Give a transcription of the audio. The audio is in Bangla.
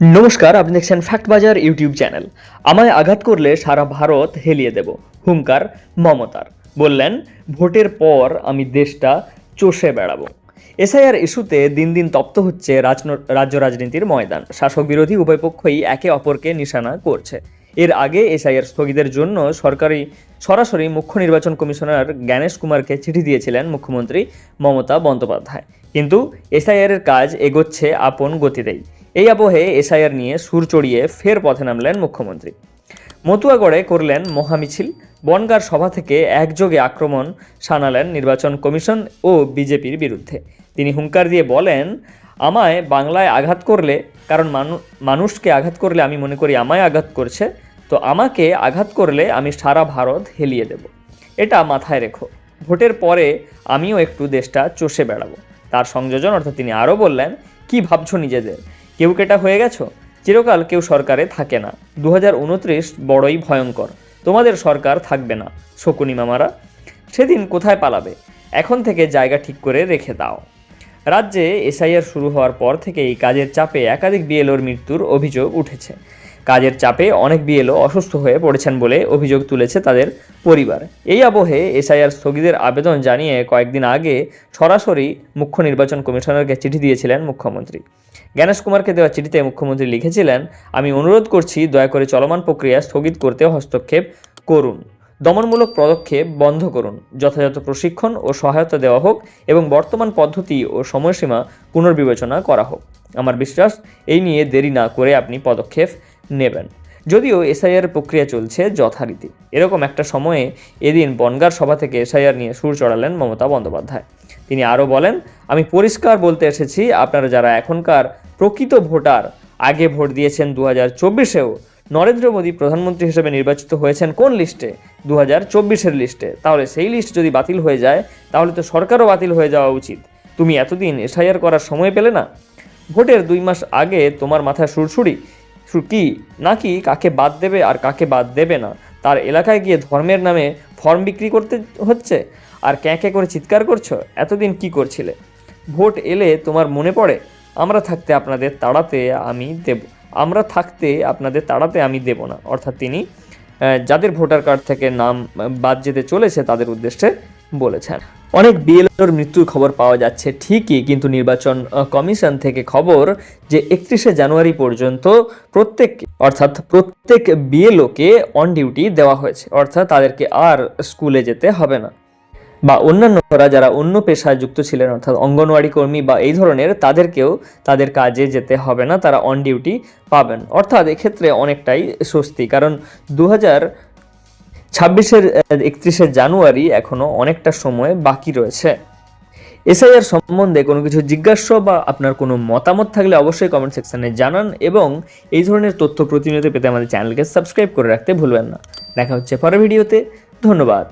নমস্কার, আপনি দেখছেন ফ্যাক্ট বাজার ইউটিউব চ্যানেল আমায় আঘাত করলে সারা ভারত হেলিয়ে দেব, হুঙ্কার মমতার। বললেন, ভোটের পর আমি দেশটা চষে বেড়াবো। এসআইআর ইস্যুতে দিন দিন তপ্ত হচ্ছে রাজ্য রাজনীতির ময়দান। শাসক বিরোধী উভয় পক্ষই একে অপরকে নিশানা করছে। এর আগে এসআইআর স্থগিতের জন্য সরকারি, সরাসরি মুখ্য নির্বাচন কমিশনার জ্ঞানেশ কুমারকে চিঠি দিয়েছিলেন মুখ্যমন্ত্রী মমতা বন্দ্যোপাধ্যায়। কিন্তু এসআইআর এর কাজ এগোচ্ছে আপন গতিতেই। এই আবহে এসআইআর নিয়ে সুর চড়িয়ে ফের পথে নামলেন মুখ্যমন্ত্রী। মতুয়াগড়ে করলেন মহামিছিল, বনগার সভা থেকে একযোগে আক্রমণ শানালেন নির্বাচন কমিশন ও বিজেপির বিরুদ্ধে। তিনি হুঙ্কার দিয়ে বলেন আমায় বাংলায় আঘাত করলে, কারণ মানুষকে আঘাত করলে আমি মনে করি আমায় আঘাত করছে, তো আমাকে আঘাত করলে আমি সারা ভারত হেলিয়ে দেব। এটা মাথায় রেখো। ভোটের পরে আমিও একটু দেশটা চষে বেড়াবো। তার সংযোজন অর্থাৎ তিনি আরও বললেন, কি ভাবছ নিজেদের? কেউ কেটা হয়ে গেছো? চিরকাল কেউ সরকারে থাকে না। দু হাজার উনত্রিশ বড়ই ভয়ঙ্কর। তোমাদের সরকার থাকবে না, শকুনি মামারা। সেদিন কোথায় পালাবে? এখন থেকে জায়গা ঠিক করে রেখে দাও। রাজ্যে এসআইআর শুরু হওয়ার পর থেকে এই কাজের চাপে একাধিক বিএলওর মৃত্যুর অভিযোগ উঠেছে। কাজের চাপে অনেক বিএলও অসুস্থ হয়ে পড়েছেন বলে অভিযোগ তুলেছে তাদের পরিবার। এই আবহে এসআইআর স্থগিতের আবেদন জানিয়ে কয়েকদিন আগে সরাসরি মুখ্য নির্বাচন কমিশনারকে চিঠি দিয়েছিলেন মুখ্যমন্ত্রী। জ্ঞানেশ কুমারকে দেওয়া চিঠিতে মুখ্যমন্ত্রী লিখেছিলেন, আমি অনুরোধ করছি, দয়া করে চলমান প্রক্রিয়া স্থগিত করতে হস্তক্ষেপ করুন। দমনমূলক পদক্ষেপ বন্ধ করুন। যথাযথ প্রশিক্ষণ ও সহায়তা দেওয়া হোক এবং বর্তমান পদ্ধতি ও সময়সীমা পুনর্বিবেচনা করা হোক। আমার বিশ্বাস, এই নিয়ে দেরি না করে আপনি পদক্ষেপ নেবেন। যদিও এসআইআর প্রক্রিয়া চলছে যথারীতি। এরকম একটা সময়ে এদিন বনগার সভা থেকে এসআইআর নিয়ে সুর চড়ালেন মমতা বন্দ্যোপাধ্যায়। তিনি আরও বলেন, আমি পরিষ্কার বলতে এসেছি, আপনারা যারা এখনকার প্রকৃত ভোটার, আগে ভোট দিয়েছেন দু হাজার চব্বিশেও নরেন্দ্র মোদী প্রধানমন্ত্রী হিসেবে নির্বাচিত হয়েছেন কোন লিস্টে? দু হাজার চব্বিশের লিস্টে। তাহলে সেই লিস্ট যদি বাতিল হয়ে যায়, তাহলে তো সরকারও বাতিল হয়ে যাওয়া উচিত। তুমি এতদিন এসআইআর করার সময় পেলে না? ভোটের দুই মাস আগে তোমার মাথায় সুরসুরি কি, নাকি কাকে বাদ দেবে আর কাকে বাদ দেবে না? তার এলাকায় গিয়ে ধর্মের নামে ফর্ম বিক্রি করতে হচ্ছে? আর ক্যাঁ ক্যাঁ করে চিৎকার করছ? এতদিন কি করছিলে? ভোট এলে তোমার মনে পড়ে, আমরা থাকতে আপনাদের তাড়াতে আমি দেব। আমরা থাকতে আপনাদের তাড়াতে আমি দেব না। অর্থাৎ তিনি যাদের ভোটার কার্ড থেকে নাম বাদ যেতে চলেছে, তাদের উদ্দেশ্যে বলেছেন। অনেক বিএলওর মৃত্যুর খবর পাওয়া যাচ্ছে ঠিকই, কিন্তু নির্বাচন কমিশন থেকে খবর যে একত্রিশে জানুয়ারি পর্যন্ত প্রত্যেক, অর্থাৎ প্রত্যেক বিএলওকে অন ডিউটি দেওয়া হয়েছে। অর্থাৎ তাদেরকে আর স্কুলে যেতে হবে না। বা অন্যান্যরা যারা অন্য পেশায় যুক্ত ছিলেন, অর্থাৎ অঙ্গনওয়াড়ি কর্মী বা এই ধরনের, তাদেরকেও তাদের কাজে যেতে হবে না, তারা অন ডিউটি পাবেন। অর্থাৎ এক্ষেত্রে অনেকটাই স্বস্তি, কারণ দু হাজার ছাব্বিশের একত্রিশে জানুয়ারি এখনও অনেকটা সময় বাকি রয়েছে। এসআইআর সম্বন্ধে কোনো কিছু জিজ্ঞাস্য বা আপনার কোনো মতামত থাকলে অবশ্যই কমেন্ট সেকশানে জানান এবং এই ধরনের তথ্য প্রতিনিয়ত পেতে আমাদের চ্যানেলকে সাবস্ক্রাইব করে রাখতে ভুলবেন না। দেখা হচ্ছে পরের ভিডিওতে, ধন্যবাদ।